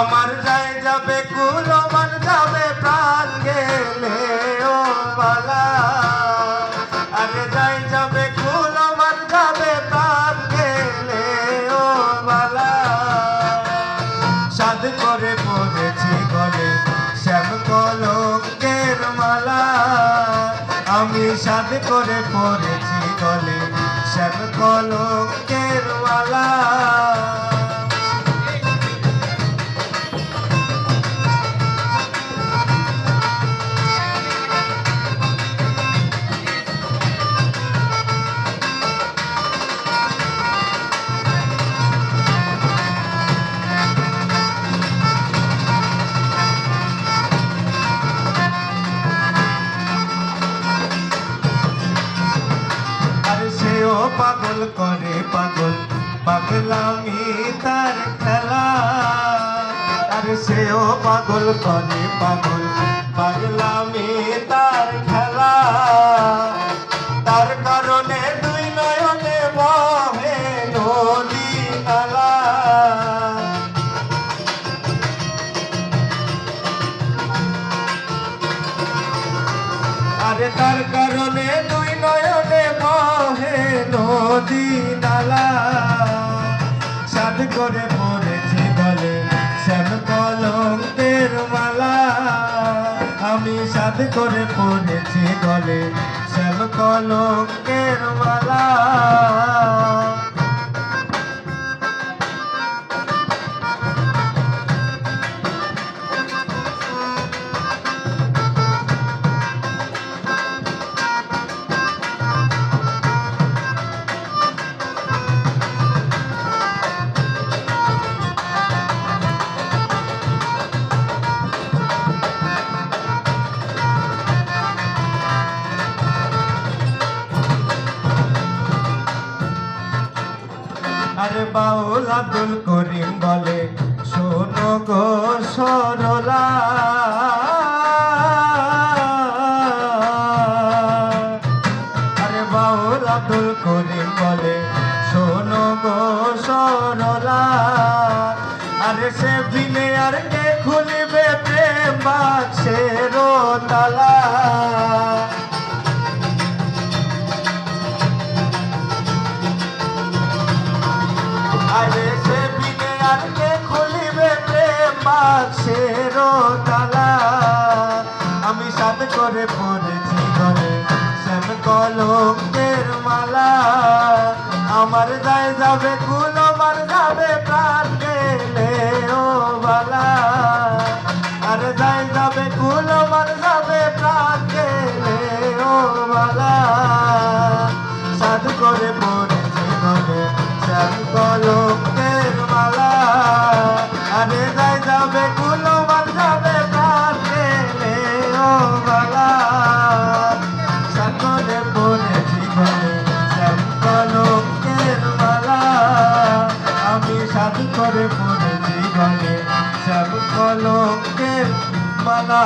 আমার যাই যাবে কুলমান যাবে প্রাণ গেলে ও বালা। আরে যাই যাবে কুলমান যাবে প্রাণ গেলে ও বালা। সাদ করে পড়েছি গলে শ্যাম কলঙ্কের মালা। আমি সাদ করে পড়েছি গলে শ্যাম কলঙ্কের মালা। পাগল করে পাগল পাগলামি তার খেলা। আর সেও পাগল করে পাগল পাগলামি তার আরে তার কারণে দুই নয়নে বহে নদী নালা। সাদ করে পড়েছি গলে শ্যাম কলঙ্কের মালা। আমি সাদ করে পড়েছি গলে শ্যাম কলঙ্কের মালা। আরে বাউল আব্দুল করিম বলে, শোনো গো সরলা। আরে বাউল আব্দুল করিম বলে, শোনো গো সরলা। আরে সে বিনে আর কে খুলবে প্রেম বাক্সের তালা। আরে আমি করে পড়েছি আমার যায় যাবে কুল মার যাবে প্রাণ গেলে ও বালা। আরে যায় যাবে কুল মার যাবে প্রাণ গেলে ও বালা। সাধ করে পড়েছি ঘরে শ্যাম যাবে কুলো মার যাবে গেলে ও বালা। কলঙ্কের মালা আমি সাধু করে শ্যাম কলঙ্কের মালা